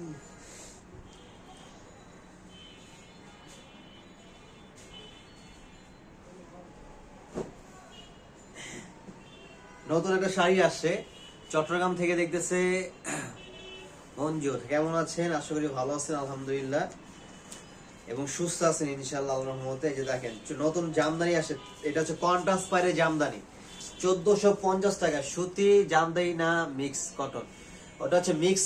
নতুন একটা শাড়ি আসছে। চট্টগ্রাম থেকে দেখতেছে মঞ্জুর কেমন আছেন? আশা করি ভালো আছেন, আলহামদুলিল্লাহ। এবং সুস্থ আছেন, ইনশাআল্লাহ, আল্লাহর রহমতে। এই যে দেখেন নতুন জামদানি আসে এটা হচ্ছে পাইরে জামদানি। চোদ্দশো পঞ্চাশ টাকা। সুতি জামদানি না মিক্স কটন ওটা হচ্ছে মিক্স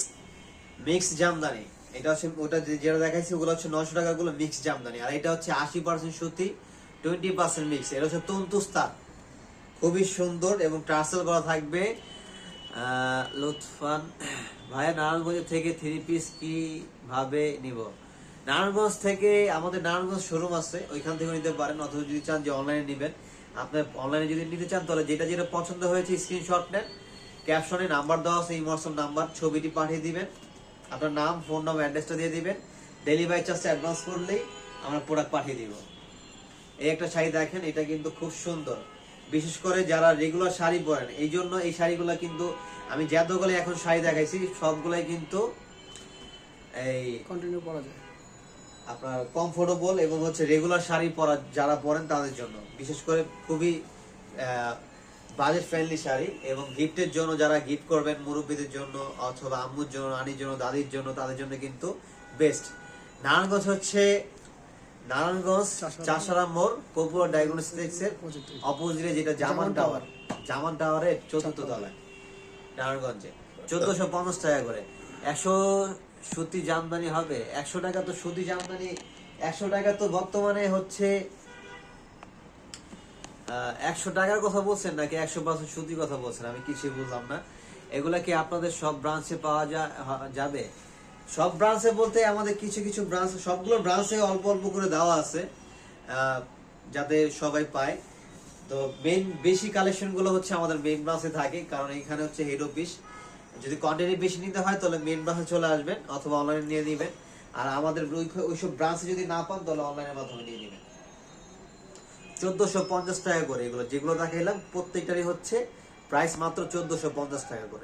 মিক্স জামদানি। এটা হচ্ছে, ওটা যেটা দেখাইছি, ওগুলো হচ্ছে নশো টাকা গুলো মিক্স জামদানি। আর এটা হচ্ছে আশি পার্সেন্ট সুতি টোয়েন্টি পার্সেন্ট মিক্স এটা হচ্ছে তন্তুস্তার খুবই সুন্দর এবং টার্সেল করা থাকবে। লুৎফান, ভাইয়া নারায়ণগঞ্জ থেকে থ্রি পিস কি ভাবে নিব? নারায়ণগঞ্জ থেকে আমাদের নারায়ণগঞ্জ শোরুম আছে, ওইখান থেকে নিতে পারেন, অথবা যদি চান যে অনলাইনে নেবেন। আপনার অনলাইনে যদি নিতে চান, তাহলে যেটা যেটা পছন্দ হয়েছে স্ক্রিনশট নেন। ক্যাপশনে নাম্বার দেওয়া আছে ইমোশন নাম্বার ছবিটি পাঠিয়ে দিবেন। আপনার নাম ফোন নাম অ্যাড্রেসটা দিয়ে দিবেন। ডেলিভারি চার্জটা অ্যাডভান্স করলেই আমরা প্রোডাক্ট পাঠিয়ে দিব। এই একটা শাড়ি দেখেন এটা কিন্তু খুব সুন্দর। বিশেষ করে যারা রেগুলার শাড়ি পরেন এই জন্য এই শাড়িগুলো কিন্তু আমি যতগুলো এখন শাড়ি দেখাইছি সবগুলাই কিন্তু এই কন্টিনিউ করা যায়। আপনার কমফোর্টেবল এবং হচ্ছে রেগুলার শাড়ি পরা যারা পরেন তাদের জন্য। বিশেষ করে খুবই বাজেট ফ্রেন্ডলি শাড়ি এবং গিফটের জন্য যারা গিফট করবেন মুরব্বীদের জন্য অথবা আম্মুর জন্য নানির জন্য দাদির জন্য তাদের জন্য কিন্তু বেস্ট নারায়ণগঞ্জ হচ্ছে নারায়ণগঞ্জ চাষারাম। মোড় কপুর ডায়াগনস্টিক্স এর অপোজিটে যেটা জামান জামান টাওয়ার জামান টাওয়ারের চতুর্থ। তলায় নারায়ণগঞ্জে। চোদ্দশো পঞ্চাশ টাকা করে। একশো সুতি জামদানি হবে। একশো টাকা তো সুতি জামদানি একশো টাকা তো বর্তমানে হচ্ছে একশো টাকার কথা বলছেন নাকি একশো পার্সেন্ট সুতি কথা বলছেন? আমি কিছুই বুঝলাম না। এগুলা কি আপনাদের সব ব্রাঞ্চে পাওয়া যাবে? সব ব্রাঞ্চে বলতে আমাদের কিছু কিছু ব্রাঞ্চ সবগুলো ব্রাঞ্চে অল্প অল্প করে দেওয়া আছে যাতে সবাই পায়। তো মেন বেশি কালেকশনগুলো হচ্ছে আমাদের মেন ব্রাঞ্চে থাকে, কারণ এখানে হচ্ছে হেড অফিস যদি কোয়ান্টিটি বেশি নিতে হয়, তাহলে মেন ব্রাঞ্চে চলে আসবেন, অথবা অনলাইনে নিয়ে নিবেন। আর আমাদের ওই- ওইসব ব্রাঞ্চে যদি না পান, তাহলে অনলাইনের মাধ্যমে নিয়ে নেবেন। চোদ্দশো পঞ্চাশ টাকা করে। এগুলো যেগুলো দেখাইলাম, প্রত্যেকটারই হচ্ছে প্রাইস মাত্র চোদ্দশো পঞ্চাশ টাকা করে।